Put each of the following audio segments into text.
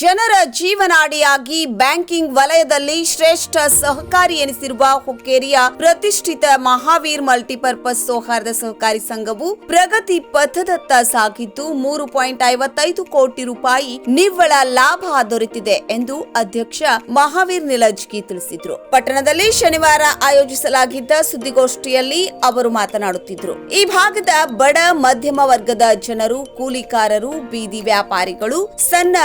ಜನರ ಜೀವನಾಡಿಯಾಗಿ ಬ್ಯಾಂಕಿಂಗ್ ವಲಯದಲ್ಲಿ ಶ್ರೇಷ್ಠ ಸಹಕಾರಿ ಎನಿಸಿರುವ ಹುಕ್ಕೇರಿಯ ಪ್ರತಿಷ್ಠಿತ ಮಹಾವೀರ್ ಮಲ್ಟಿಪರ್ಪಸ್ ಸೌಹಾರ್ದ ಸಹಕಾರಿ ಸಂಘವು ಪ್ರಗತಿ ಪಥದತ್ತ ಸಾಗಿದ್ದು ಮೂರು ಪಾಯಿಂಟ್ ಐವತ್ತೈದು ಕೋಟಿ ರೂಪಾಯಿ ನಿವ್ವಳ ಲಾಭ ದೊರೆತಿದೆ ಎಂದು ಅಧ್ಯಕ್ಷ ಮಹಾವೀರ್ ನಿಲಜ್ಗಿ ತಿಳಿಸಿದ್ರು. ಪಟ್ಟಣದಲ್ಲಿ ಶನಿವಾರ ಆಯೋಜಿಸಲಾಗಿದ್ದ ಸುದ್ದಿಗೋಷ್ಠಿಯಲ್ಲಿ ಅವರು ಮಾತನಾಡುತ್ತಿದ್ರು. ಈ ಭಾಗದ ಬಡ ಮಧ್ಯಮ ವರ್ಗದ ಜನರು, ಕೂಲಿಕಾರರು, ಬೀದಿ ವ್ಯಾಪಾರಿಗಳು, ಸಣ್ಣ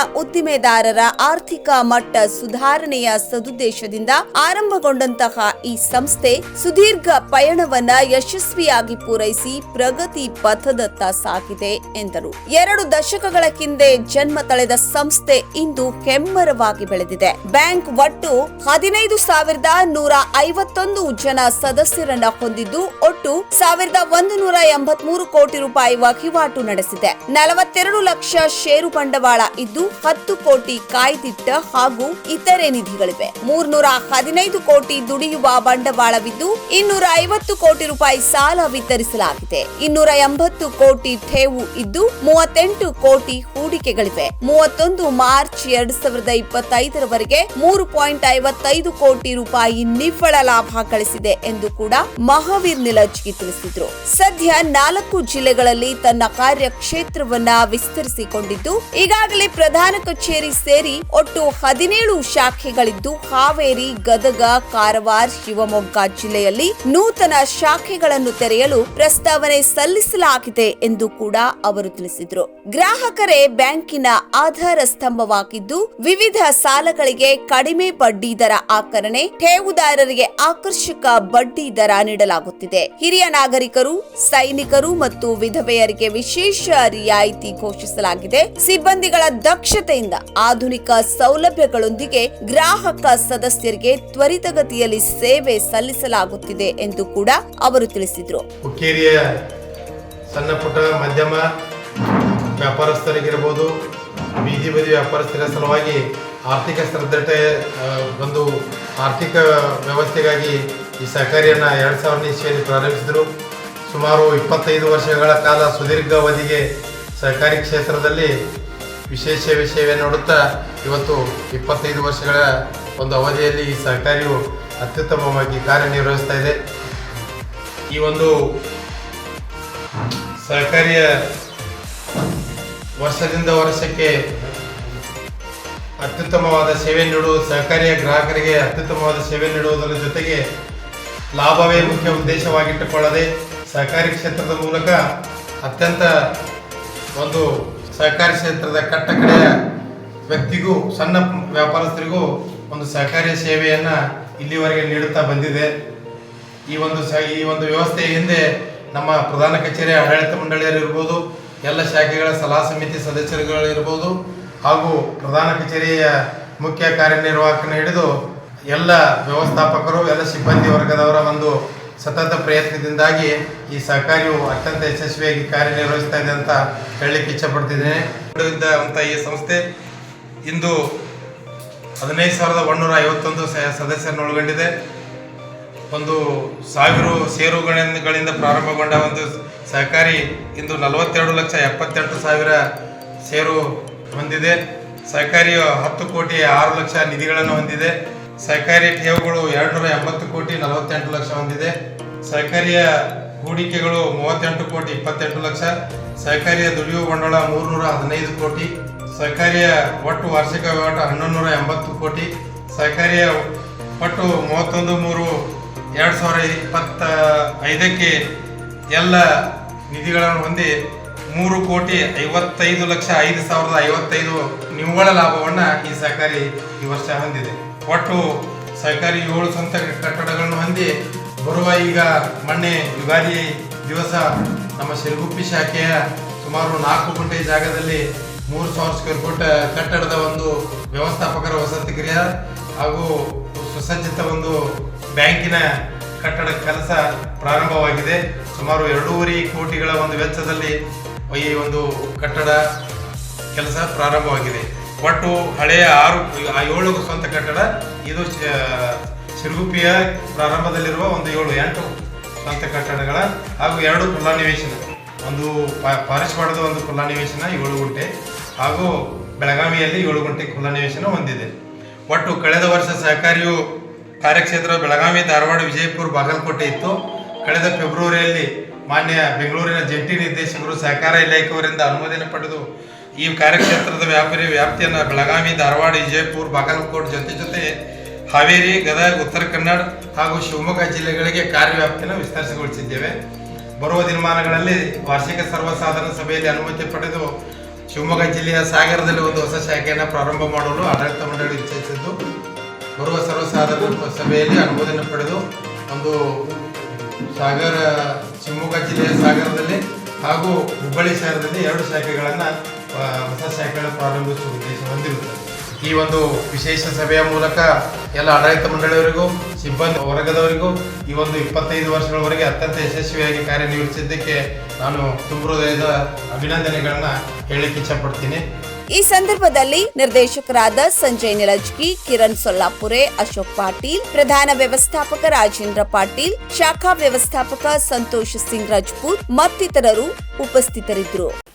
ಉದ್ದಿಮೆದಾರರ ಆರ್ಥಿಕ ಮಟ್ಟ ಸುಧಾರಣೆಯ ಸದುದ್ದೇಶದಿಂದ ಆರಂಭಗೊಂಡಂತಹ ಈ ಸಂಸ್ಥೆ ಸುದೀರ್ಘ ಪಯಣವನ್ನ ಯಶಸ್ವಿಯಾಗಿ ಪೂರೈಸಿ ಪ್ರಗತಿ ಪಥದತ್ತ ಸಾಗಿದೆ ಎಂದರು. ಎರಡು ದಶಕಗಳ ಹಿಂದೆ ಜನ್ಮ ತಳೆದ ಸಂಸ್ಥೆ ಇಂದು ಕೆಮ್ಮರವಾಗಿ ಬೆಳೆದಿದೆ. ಬ್ಯಾಂಕ್ ಒಟ್ಟು ಹದಿನೈದು ಸಾವಿರದ ನೂರ ಐವತ್ತೊಂದು ಜನ ಸದಸ್ಯರನ್ನ ಹೊಂದಿದ್ದು ಒಟ್ಟು ಸಾವಿರದ ಒಂದು ನೂರ ಎಂಬತ್ಮೂರು ಕೋಟಿ ರೂಪಾಯಿ ವಹಿವಾಟು ನಡೆಸಿದೆ. ನಲವತ್ತೆರಡು ಲಕ್ಷ ಷೇರು ಬಂಡವಾಳ ಇದ್ದು ಹತ್ತು ಕೋಟಿ ಕಾಯ್ದಿಟ್ಟ ಹಾಗೂ ಇತರೆ ನಿಧಿಗಳಿವೆ. ಮೂರ್ನೂರ ಹದಿನೈದು ಕೋಟಿ ದುಡಿಯುವ ಬಂಡವಾಳವಿದ್ದು ಇನ್ನೂರ ಐವತ್ತು ಕೋಟಿ ರೂಪಾಯಿ ಸಾಲ ವಿತರಿಸಲಾಗಿದೆ. ಇನ್ನೂರ ಎಂಬತ್ತು ಕೋಟಿ ಠೇವು ಇದ್ದು ಮೂವತ್ತೆಂಟು ಕೋಟಿ ಹೂಡಿಕೆಗಳಿವೆ. ಮೂವತ್ತೊಂದು ಮಾರ್ಚ್ ಎರಡ್ ಸಾವಿರದ ಇಪ್ಪತ್ತೈದರವರೆಗೆ ಮೂರು ಪಾಯಿಂಟ್ ಐವತ್ತೈದು ಕೋಟಿ ರೂಪಾಯಿ ನಿವ್ವಳ ಲಾಭ ಗಳಿಸಿದೆ ಎಂದು ಕೂಡ ಮಹಾವೀರ್ ನಿಲಜ್ಗಿ ತಿಳಿಸಿದ್ರು. ಸದ್ಯ ನಾಲ್ಕು ಜಿಲ್ಲೆಗಳಲ್ಲಿ ತನ್ನ ಕಾರ್ಯಕ್ಷೇತ್ರವನ್ನ ವಿಸ್ತರಿಸಿಕೊಂಡಿದ್ದು, ಈಗಾಗಲೇ ಪ್ರಧಾನ ಕಚೇರಿ ಸೇರಿ ಒಟ್ಟು ಹದಿನೇಳು ಶಾಖೆಗಳಿದ್ದು ಹಾವೇರಿ ಗದಗ, ಕಾರವಾರ, ಶಿವಮೊಗ್ಗ ಜಿಲ್ಲೆಯಲ್ಲಿ ನೂತನ ಶಾಖೆಗಳನ್ನು ತೆರೆಯಲು ಪ್ರಸ್ತಾವನೆ ಸಲ್ಲಿಸಲಾಗಿದೆ ಎಂದು ಕೂಡ ಅವರು ತಿಳಿಸಿದರು. ಗ್ರಾಹಕರೇ ಬ್ಯಾಂಕಿನ ಆಧಾರ ಸ್ತಂಭವಾಗಿದ್ದು, ವಿವಿಧ ಸಾಲಗಳಿಗೆ ಕಡಿಮೆ ಬಡ್ಡಿ ದರ ಆಕರಣೆ ಠೇವುದಾರರಿಗೆ ಆಕರ್ಷಕ ಬಡ್ಡಿ ದರ ನೀಡಲಾಗುತ್ತಿದೆ. ಹಿರಿಯ ನಾಗರಿಕರು, ಸೈನಿಕರು ಮತ್ತು ವಿಧವೆಯರಿಗೆ ವಿಶೇಷ ರಿಯಾಯಿತಿ ಘೋಷಿಸಲಾಗಿದೆ. ಸಿಬ್ಬಂದಿಗಳ ದಕ್ಷತೆಯಿಂದ ಆಧುನಿಕ ಸೌಲಭ್ಯಗಳೊಂದಿಗೆ ಗ್ರಾಹಕ ಸದಸ್ಯರಿಗೆ ತ್ವರಿತಗತಿಯಲ್ಲಿ ಸೇವೆ ಸಲ್ಲಿಸಲಾಗುತ್ತಿದೆ ಎಂದು ಕೂಡ ಅವರು ತಿಳಿಸಿದರು. ಹುಕ್ಕೇರಿಯ ಸಣ್ಣ ಪುಟ್ಟ ಮಧ್ಯಮ ವ್ಯಾಪಾರಸ್ಥರಿಗಿರಬಹುದು ಬೀದಿ ಬದಿ ವ್ಯಾಪಾರಸ್ಥರ ಸಲುವಾಗಿ ಆರ್ಥಿಕ ಶ್ರದ್ಧತೆ ಒಂದು ಆರ್ಥಿಕ ವ್ಯವಸ್ಥೆಗಾಗಿ ಈ ಸಹಕಾರಿಯನ್ನು ಎರಡು ಸಾವಿರದ ಇಸ್ವಿಯಲ್ಲಿ ಪ್ರಾರಂಭಿಸಿದರು. ಸುಮಾರು ಇಪ್ಪತ್ತೈದು ವರ್ಷಗಳ ಕಾಲ ಸುದೀರ್ಘ ಅವಧಿಗೆ ಸಹಕಾರಿ ಕ್ಷೇತ್ರದಲ್ಲಿ ವಿಶೇಷ ವಿಷಯವೇ ನೋಡುತ್ತಾ ಇವತ್ತು ಇಪ್ಪತ್ತೈದು ವರ್ಷಗಳ ಒಂದು ಅವಧಿಯಲ್ಲಿ ಈ ಸರ್ಕಾರಿಯು ಅತ್ಯುತ್ತಮವಾಗಿ ಕಾರ್ಯನಿರ್ವಹಿಸ್ತಾ ಇದೆ. ಈ ಒಂದು ಸಹಕಾರಿಯ ವರ್ಷದಿಂದ ವರ್ಷಕ್ಕೆ ಅತ್ಯುತ್ತಮವಾದ ಸೇವೆ ನೀಡುವುದು ಸಹಕಾರಿಯ ಗ್ರಾಹಕರಿಗೆ ಅತ್ಯುತ್ತಮವಾದ ಸೇವೆ ನೀಡುವುದರ ಜೊತೆಗೆ ಲಾಭವೇ ಮುಖ್ಯ ಉದ್ದೇಶವಾಗಿಟ್ಟುಕೊಳ್ಳದೆ ಸಹಕಾರಿ ಕ್ಷೇತ್ರದ ಮೂಲಕ ಅತ್ಯಂತ ಒಂದು ಸಹಕಾರಿ ಕ್ಷೇತ್ರದ ಕಟ್ಟಕಡೆಯ ವ್ಯಕ್ತಿಗೂ, ಸಣ್ಣ ವ್ಯಾಪಾರಸ್ಥರಿಗೂ ಒಂದು ಸಹಕಾರಿ ಸೇವೆಯನ್ನು ಇಲ್ಲಿವರೆಗೆ ನೀಡುತ್ತಾ ಬಂದಿದೆ. ಈ ಒಂದು ಸ, ಈ ಒಂದು ವ್ಯವಸ್ಥೆಯ ಹಿಂದೆ ನಮ್ಮ ಪ್ರಧಾನ ಕಚೇರಿ ಆಡಳಿತ ಮಂಡಳಿಯರು ಇರ್ಬೋದು, ಎಲ್ಲ ಶಾಖೆಗಳ ಸಲಹಾ ಸಮಿತಿ ಸದಸ್ಯರುಗಳಿರ್ಬೋದು ಹಾಗೂ ಪ್ರಧಾನ ಕಚೇರಿಯ ಮುಖ್ಯ ಕಾರ್ಯನಿರ್ವಾಹಕನ ಹಿಡಿದು ಎಲ್ಲ ವ್ಯವಸ್ಥಾಪಕರು, ಎಲ್ಲ ಸಿಬ್ಬಂದಿ ವರ್ಗದವರ ಒಂದು ಸತತ ಪ್ರಯತ್ನದಿಂದಾಗಿ ಈ ಸಹಕಾರಿಯು ಅತ್ಯಂತ ಯಶಸ್ವಿಯಾಗಿ ಕಾರ್ಯನಿರ್ವಹಿಸ್ತಾ ಇದೆ ಅಂತ ಹೇಳಲಿಕ್ಕೆ ಇಚ್ಛಪಡ್ತಿದ್ದೇನೆ. ಅಂತ ಈ ಸಂಸ್ಥೆ ಇಂದು ಹದಿನೈದು ಸಾವಿರದ ಒಂದೂರ ಐವತ್ತೊಂದು ಸದಸ್ಯರನ್ನು ಒಳಗೊಂಡಿದೆ ಒಂದು ಸಾವಿರ ಷೇರುಗಳಿಂದ ಪ್ರಾರಂಭಗೊಂಡ ಒಂದು ಸಹಕಾರಿ ಇಂದು ನಲವತ್ತೆರಡು ಲಕ್ಷ ಎಪ್ಪತ್ತೆಂಟು ಸಾವಿರ ಸೇರು ಹೊಂದಿದೆ. ಸಹಕಾರಿಯು ಹತ್ತು ಕೋಟಿ ಆರು ಲಕ್ಷ ನಿಧಿಗಳನ್ನು ಹೊಂದಿದೆ. ಸಹಕಾರಿ ಠೇವುಗಳು ಎರಡು ಎಂಬತ್ತು ಕೋಟಿ ನಲವತ್ತೆಂಟು ಲಕ್ಷ ಹೊಂದಿದೆ. ಸಹಕಾರಿಯ ಹೂಡಿಕೆಗಳು ಮೂವತ್ತೆಂಟು ಕೋಟಿ ಇಪ್ಪತ್ತೆಂಟು ಲಕ್ಷ. ಸಹಕಾರಿಯ ದುಡಿಯುವ ಬಂಡವಾಳ ಮೂರುನೂರ ಹದಿನೈದು ಕೋಟಿ. ಸಹಕಾರಿಯ ಒಟ್ಟು ವಾರ್ಷಿಕ ವಹಿವಾಟು ಹನ್ನೊಂದು ನೂರ ಎಂಬತ್ತು ಕೋಟಿ. ಸಹಕಾರಿಯ ಒಟ್ಟು ಮೂವತ್ತೊಂದು ಮೂರು ಎರಡು ಸಾವಿರ ಇಪ್ಪತ್ತ ಐದಕ್ಕೆ ಎಲ್ಲ ನಿಧಿಗಳನ್ನು ಹೊಂದಿ ಮೂರು ಕೋಟಿ ಐವತ್ತೈದು ಲಕ್ಷ ಐದು ಸಾವಿರದ ಐವತ್ತೈದು ನಿವ್ವಳ ಲಾಭವನ್ನು ಈ ಸಹಕಾರಿ ಈ ವರ್ಷ ಹೊಂದಿದೆ. ಒಟ್ಟು ಸರ್ಕಾರಿ ಏಳು ಸ್ವಂತ ಕಟ್ಟಡಗಳನ್ನು ಹೊಂದಿ ಬರುವ ಈಗ ಮೊನ್ನೆ ಯುಗಾದಿ ದಿವಸ ನಮ್ಮ ಶಿರಗುಪ್ಪಿ ಶಾಖೆಯ ಸುಮಾರು ನಾಲ್ಕು ಗುಂಟೆ ಜಾಗದಲ್ಲಿ ಮೂರು ಸಾವಿರ ಸ್ಕ್ವೇರ್ ಫುಟ್ ಕಟ್ಟಡದ ಒಂದು ವ್ಯವಸ್ಥಾಪಕರ ವಸತಿ ಗೃಹ ಹಾಗೂ ಸುಸಜ್ಜಿತ ಒಂದು ಬ್ಯಾಂಕಿನ ಕಟ್ಟಡ ಕೆಲಸ ಪ್ರಾರಂಭವಾಗಿದೆ. ಸುಮಾರು ಎರಡೂವರೆ ಕೋಟಿಗಳ ಒಂದು ವೆಚ್ಚದಲ್ಲಿ ಈ ಒಂದು ಕಟ್ಟಡ ಕೆಲಸ ಪ್ರಾರಂಭವಾಗಿದೆ. ಒಟ್ಟು ಹಳೆಯ ಆರು, ಆ ಏಳು ಸ್ವಂತ ಕಟ್ಟಡ, ಇದು ಸಿರುಗುಪ್ಪಿಯ ಪ್ರಾರಂಭದಲ್ಲಿರುವ ಒಂದು ಏಳು, ಎಂಟು ಸ್ವಂತ ಕಟ್ಟಡಗಳ ಹಾಗೂ ಎರಡು ಕುಲಾನಿವೇಶನ ಒಂದು ಪಾರಿಸ್ಪಾಡದ ಒಂದು ಕುಲಾನಿವೇಶನ ಏಳು ಗುಂಟೆ ಹಾಗೂ ಬೆಳಗಾವಿಯಲ್ಲಿ ಏಳು ಗಂಟೆ ಕುಲಾನಿವೇಶನ ನಿವೇಶನ ಹೊಂದಿದೆ. ಒಟ್ಟು ಕಳೆದ ವರ್ಷ ಸಹಕಾರಿಯು ಕಾರ್ಯಕ್ಷೇತ್ರ ಬೆಳಗಾವಿ, ಧಾರವಾಡ, ವಿಜಯಪುರ, ಬಾಗಲಕೋಟೆ ಇತ್ತು. ಕಳೆದ ಫೆಬ್ರವರಿಯಲ್ಲಿ ಮಾನ್ಯ ಬೆಂಗಳೂರಿನ ಜಂಟಿ ನಿರ್ದೇಶಕರು ಸಹಕಾರ ಇಲಾಖೆಯವರಿಂದ ಅನುಮೋದನೆ ಪಡೆದು ಈ ಕಾರ್ಯಕ್ಷೇತ್ರದ ವ್ಯಾಪಾರಿ ವ್ಯಾಪ್ತಿಯನ್ನು ಬೆಳಗಾವಿ, ಧಾರವಾಡ, ವಿಜಯಪುರ, ಬಾಗಲಕೋಟೆ ಜೊತೆ ಜೊತೆ ಹಾವೇರಿ, ಗದಗ, ಉತ್ತರ ಕನ್ನಡ ಹಾಗೂ ಶಿವಮೊಗ್ಗ ಜಿಲ್ಲೆಗಳಿಗೆ ಕಾರ್ಯವ್ಯಾಪ್ತಿಯನ್ನು ವಿಸ್ತರಿಸಿಗೊಳಿಸಿದ್ದೇವೆ. ಬರುವ ದಿನಮಾನಗಳಲ್ಲಿ ವಾರ್ಷಿಕ ಸರ್ವಸಾಧಾರಣ ಸಭೆಯಲ್ಲಿ ಅನುಮತಿ ಪಡೆದು ಶಿವಮೊಗ್ಗ ಜಿಲ್ಲೆಯ ಸಾಗರದಲ್ಲಿ ಒಂದು ಹೊಸ ಶಾಖೆಯನ್ನು ಪ್ರಾರಂಭ ಮಾಡಲು ಆಡಳಿತ ಮಂಡಳಿ ಇಚ್ಛಿಸಿದ್ದು, ಬರುವ ಸರ್ವಸಾಧಾರಣ ಸಭೆಯಲ್ಲಿ ಅನುಮೋದನೆ ಪಡೆದು ಒಂದು ಸಾಗರ, ಶಿವಮೊಗ್ಗ ಜಿಲ್ಲೆಯ ಸಾಗರದಲ್ಲಿ ಹಾಗೂ ಹುಬ್ಬಳ್ಳಿ ಶಹರದಲ್ಲಿ ಎರಡು ಶಾಖೆಗಳನ್ನು ಹೊಸ ಸೈಕಲ್ ಪ್ರಾರಂಭಿಸುವ ಉದ್ದೇಶ ಹೊಂದಿರುತ್ತದೆ ಈ ಒಂದು ವಿಶೇಷ ಸಭೆಯ ಮೂಲಕ ಎಲ್ಲ ಆಡಳಿತ ಮಂಡಳಿಯವರಿಗೂ, ಸಿಬ್ಬಂದಿ ವರ್ಗದವರಿಗೂ ಈ ಒಂದು ಇಪ್ಪತ್ತೈದು ವರ್ಷಗಳವರೆಗೆ ಅತ್ಯಂತ ಯಶಸ್ವಿಯಾಗಿ ಕಾರ್ಯನಿರ್ವಹಿಸಿದ್ದಕ್ಕೆ ನಾನು ತುಂಬ ಹೃದಯದ ಅಭಿನಂದನೆಗಳನ್ನ ಹೇಳಲಿಕ್ಕೆ ಇಚ್ಛಪಡ್ತೀನಿ ಈ ಸಂದರ್ಭದಲ್ಲಿ ನಿರ್ದೇಶಕರಾದ ಸಂಜಯ್ ನಿಲಜ್ಗಿ ಕಿರಣ್ ಸೊಲ್ಲಾಪುರೆ, ಅಶೋಕ್ ಪಾಟೀಲ್, ಪ್ರಧಾನ ವ್ಯವಸ್ಥಾಪಕ ರಾಜೇಂದ್ರ ಪಾಟೀಲ್, ಶಾಖಾ ವ್ಯವಸ್ಥಾಪಕ ಸಂತೋಷ್ ಸಿಂಗ್ ರಜಪೂತ್ ಮತ್ತಿತರರು ಉಪಸ್ಥಿತರಿದ್ದರು.